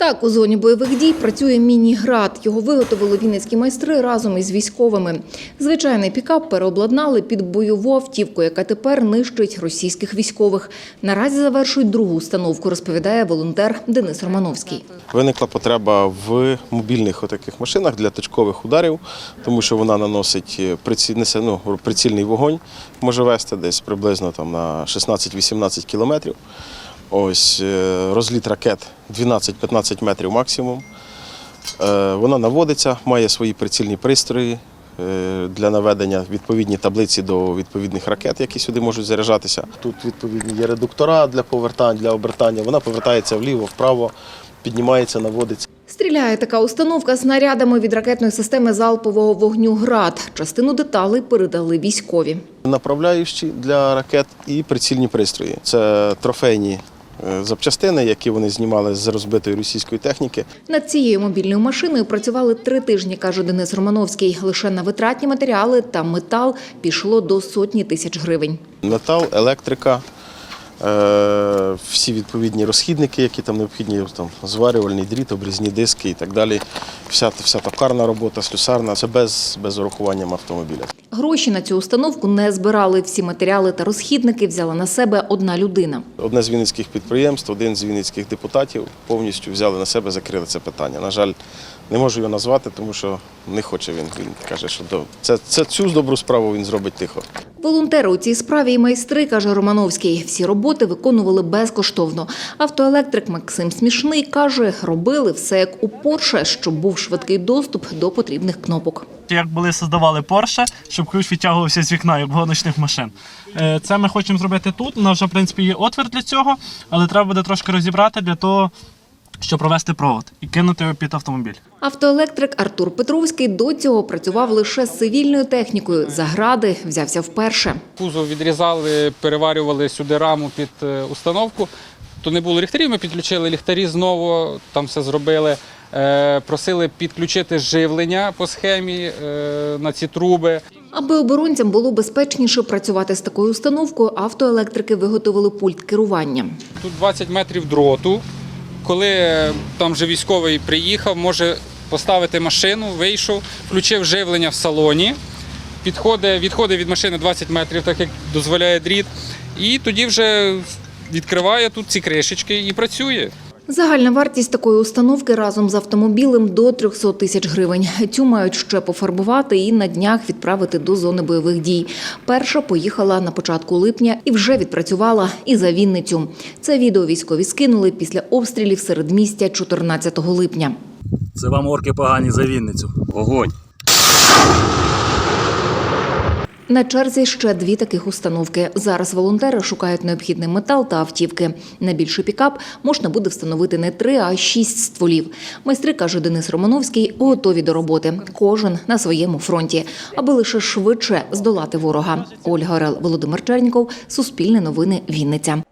Так, у зоні бойових дій працює міні-град. Його виготовили вінницькі майстри разом із військовими. Звичайний пікап переобладнали під бойову автівку, яка тепер нищить російських військових. Наразі завершують другу установку, розповідає волонтер Денис Романовський. Виникла потреба в мобільних отаких машинах для точкових ударів, тому що вона наносить е, ну, прицільний вогонь, може вести десь приблизно там, на 16-18 кілометрів. Ось е, розліт ракет 12-15 метрів максимум. Е, Вона наводиться, має свої прицільні пристрої е, для наведення відповідні таблиці до відповідних ракет, які сюди можуть заряджатися. Тут відповідні є редуктора для повертань, для обертання. Вона повертається вліво, вправо, піднімається, наводиться. Стріляє така установка снарядами від ракетної системи залпового вогню «Град». Частину деталей передали військові. Направляючі для ракет і прицільні пристрої. Це трофейні запчастини, які вони знімали з розбитої російської техніки. Над цією мобільною машиною працювали три тижні, каже Денис Романовський. Лише на витратні матеріали та метал пішло до сотні тисяч гривень. Метал, електрика, е, всі відповідні розхідники, які там необхідні, там, зварювальний дріт, обрізні диски і так далі. Вся, вся токарна робота, слюсарна, це без, без урахування автомобіля. Гроші на цю установку не збирали. Всі матеріали та розхідники взяла на себе одна людина. Одне з вінницьких підприємств, один з вінницьких депутатів повністю взяли на себе, закрили це питання. На жаль, не можу його назвати, тому що не хоче він. Він каже, що до- це, це цю добру справу він зробить тихо. Волонтери у цій справі і майстри, каже Романовський. Всі роботи виконували безкоштовно. Автоелектрик Максим Смішний каже, робили все як у Порше, щоб був швидкий доступ до потрібних кнопок. як були создавали Porsche, щоб ключ відтягувався з вікна, як гоночних машин. Е, Це ми хочемо зробити тут. У нас вже, в принципі, є отвір для цього, але треба буде трошки розібрати для того, щоб провести провод і кинути його під автомобіль. Автоелектрик Артур Петровський до цього працював лише з цивільною технікою. За гради взявся вперше. Кузов відрізали, переварювали сюди раму під е, установку. То не було ліхтарів, ми підключили ліхтарі знову, там все зробили. Е, Просили підключити живлення по схемі е, на ці труби. Аби оборонцям було безпечніше працювати з такою установкою, автоелектрики виготовили пульт керування. Тут 20 метрів дроту. Коли е, там вже військовий приїхав, може поставити машину, вийшов, включив живлення в салоні, підходить, відходить від машини 20 метрів, так як дозволяє дріт, і тоді вже відкриває тут ці кришечки і працює. Загальна вартість такої установки разом з автомобілем до 300 тисяч гривень. Цю мають ще пофарбувати і на днях відправити до зони бойових дій. Перша поїхала на початку липня і вже відпрацювала і за Вінницю. Це відео військові скинули після обстрілів серед містя 14 липня. Це вам орки погані за Вінницю. Огонь! На черзі ще дві таких установки. Зараз волонтери шукають необхідний метал та автівки. На більший пікап можна буде встановити не три, а шість стволів. Майстри, каже Денис Романовський, готові до роботи. Кожен на своєму фронті, аби лише швидше здолати ворога. Ольга Орел, Володимир Черніков, Суспільне новини, Вінниця.